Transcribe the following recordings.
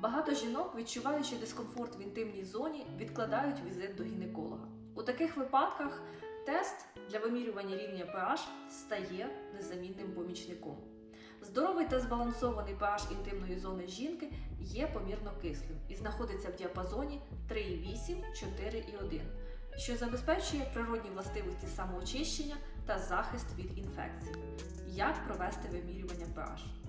Багато жінок, відчуваючи дискомфорт в інтимній зоні, відкладають візит до гінеколога. У таких випадках тест для вимірювання рівня pH стає незамінним помічником. Здоровий та збалансований pH інтимної зони жінки є помірно кислим і знаходиться в діапазоні 3,8-4,1, що забезпечує природні властивості самоочищення та захист від інфекцій. Як провести вимірювання pH?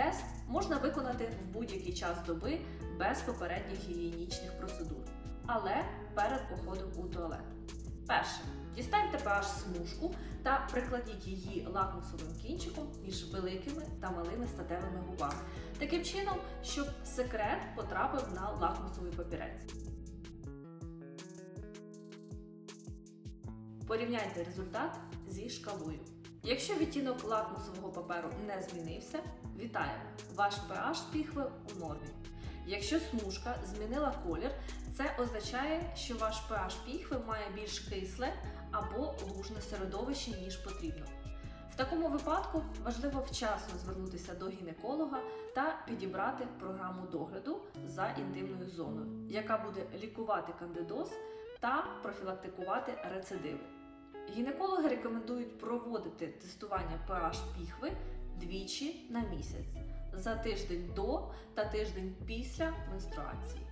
Тест можна виконати в будь-який час доби без попередніх гігієнічних процедур, але перед походом у туалет. Перше. Дістаньте pH смужку та прикладіть її лакмусовим кінчиком між великими та малими статевими губами, таким чином, щоб секрет потрапив на лакмусовий папірець. Порівняйте результат зі шкалою. Якщо відтінок лакмусового паперу не змінився, вітаємо! Ваш pH піхви у нормі. Якщо смужка змінила колір, це означає, що ваш pH піхви має більш кисле або лужне середовище, ніж потрібно. В такому випадку важливо вчасно звернутися до гінеколога та підібрати програму догляду за інтимною зоною, яка буде лікувати кандидоз та профілактикувати рецидиви. Гінекологи рекомендують проводити тестування pH піхви двічі на місяць за тиждень до та тиждень після менструації.